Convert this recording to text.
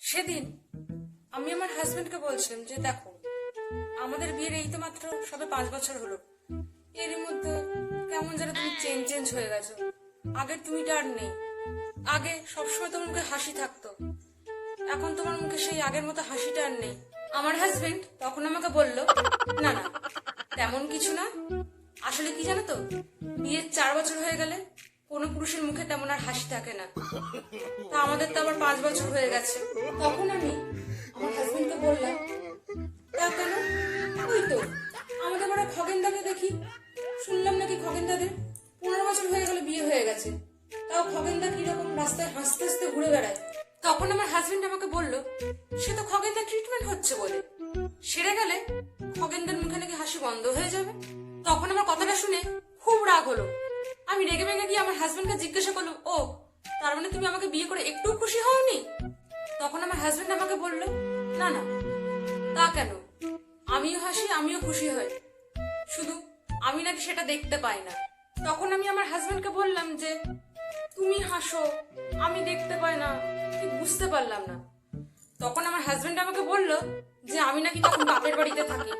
সেদিন আমি আমার হাজবেন্ডকে বলছিলাম যে, দেখো, আমাদের বিয়ের এই তো মাত্র সবে পাঁচ বছর হলো। এর মধ্যে কেমন যেন তুমি চেঞ্জ চেঞ্জ হয়ে গেছো। আগের তুমিটা আর নেই। আগে সবসময় তোমার মুখে হাসি থাকতো। এখন তোমার মুখে সেই আগের মতো হাসিটা আর নেই। আমার হাজবেন্ড তখন আমাকে বলল, না না, তেমন কিছু না। আসলে কি জানো তো, বিয়ের চার বছর হয়ে গেলে কোনো পুরুষের মুখে তেমন আর হাসি থাকে না। আমাদের তো আবার পাঁচ বছর হয়ে গেছে। তখন আমি, আমার হাজবেন্ডকে বললাম তা কেন? ওই তো, আমাদের বড় খগেনদাকে দেখি। শুনলাম নাকি খগেনদাদের পনেরো বছর হয়ে গেল বিয়ে হয়ে গেছে। তাও খগেনদা কীরকম রাস্তায় হাসতে হাসতে ঘুরে বেড়ায়। তখন আমার হাজবেন্ড আমাকে বলল, সে তো খগেনদার ট্রিটমেন্ট হচ্ছে বলে। সেরে গেলে খগেনদার মুখে নাকি হাসি বন্ধ হয়ে যাবে? তখন আমার কথাটা শুনে খুব রাগ হলো। আমি রেগে মেগে গিয়ে আমার হাজবেন্ডকে জিজ্ঞাসা করল ও তার মানে তুমি আমাকে বিয়ে করে একটু খুশি হওনি? তখন আমার হাজবেন্ড আমাকে বলল, না না, তা কেন? আমিও হাসি, আমিও খুশি হই। শুধু আমি নাকি সেটা দেখতে পাই না। তখন আমি আমার হাজবেন্ডকে বললাম যে, তুমি হাসো, আমি দেখতে পাই না ঠিক বুঝতে পারলাম না। তখন আমার হাজবেন্ড আমাকে বলল যে, আমি নাকি তখন বাপের বাড়িতে থাকি।